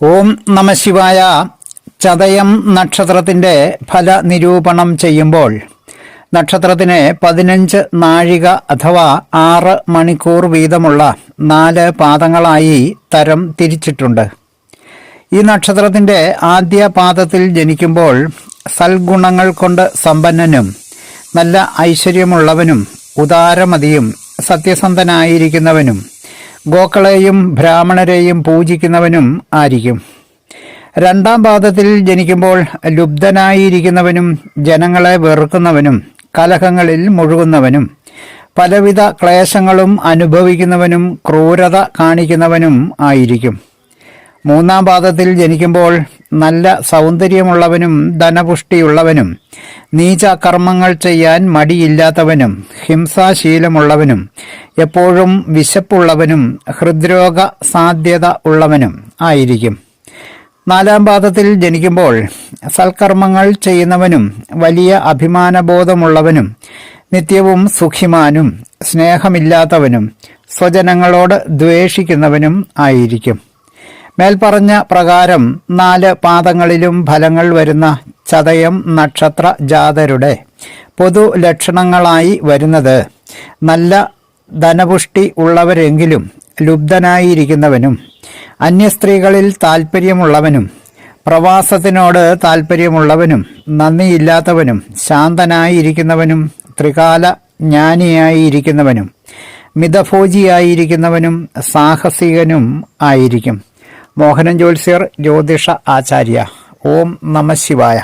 ഓം നമശിവായ ചതയം നക്ഷത്രത്തിന്റെ ഫല നിരൂപണം ചെയ്യുമ്പോൾ നക്ഷത്രത്തിന് പതിനഞ്ച് നാഴിക അഥവാ ആറ് മണിക്കൂർ വീതമുള്ള നാല് പാദങ്ങളായി തരം തിരിച്ചിട്ടുണ്ട്. ഈ നക്ഷത്രത്തിന്റെ ആദ്യ പാദത്തിൽ ജനിക്കുമ്പോൾ സൽഗുണങ്ങൾ കൊണ്ട് സമ്പന്നനും നല്ല ഐശ്വര്യമുള്ളവനും ഉദാരമതിയും സത്യസന്ധനായിരിക്കുന്നവനും ഗോക്കളെയും ബ്രാഹ്മണരെയും പൂജിക്കുന്നവനും ആയിരിക്കും. രണ്ടാം പാദത്തിൽ ജനിക്കുമ്പോൾ ലുബ്ധനായിരിക്കുന്നവനും ജനങ്ങളെ വെറുക്കുന്നവനും കലഹങ്ങളിൽ മുഴുകുന്നവനും പലവിധ ക്ലേശങ്ങളും അനുഭവിക്കുന്നവനും ക്രൂരത കാണിക്കുന്നവനും ആയിരിക്കും. മൂന്നാം പാദത്തിൽ ജനിക്കുമ്പോൾ നല്ല സൗന്ദര്യമുള്ളവനും ധനപുഷ്ടിയുള്ളവനും നീചകർമ്മങ്ങൾ ചെയ്യാൻ മടിയില്ലാത്തവനും ഹിംസാശീലമുള്ളവനും എപ്പോഴും വിശപ്പുള്ളവനും ഹൃദ്രോഗ സാധ്യത ഉള്ളവനും ആയിരിക്കും. നാലാം പാദത്തിൽ ജനിക്കുമ്പോൾ സൽക്കർമ്മങ്ങൾ ചെയ്യുന്നവനും വലിയ അഭിമാനബോധമുള്ളവനും നിത്യവും സുഖിമാനും സ്നേഹമില്ലാത്തവനും സ്വജനങ്ങളോട് ദ്വേഷിക്കുന്നവനും ആയിരിക്കും. മേൽപ്പറഞ്ഞ പ്രകാരം നാല് പാദങ്ങളിലും ഫലങ്ങൾ വരുന്ന ചതയം നക്ഷത്ര ജാതരുടെ പൊതു ലക്ഷണങ്ങളായി വരുന്നത്. നല്ല ധനപുഷ്ടി ഉള്ളവരെങ്കിലും ലുബ്ധനായിരിക്കുന്നവനും അന്യസ്ത്രീകളിൽ താൽപ്പര്യമുള്ളവനും പ്രവാസത്തിനോട് താൽപ്പര്യമുള്ളവനും നന്ദിയില്ലാത്തവനും ശാന്തനായിരിക്കുന്നവനും ത്രികാല ജ്ഞാനിയായിരിക്കുന്നവനും മിതഭോജിയായിരിക്കുന്നവനും സാഹസികനും ആയിരിക്കും. മോഹനൻ ജ്യോത്സ്യർ ജ്യോതിഷ ആചാര്യ. ഓം നമ ശിവായ.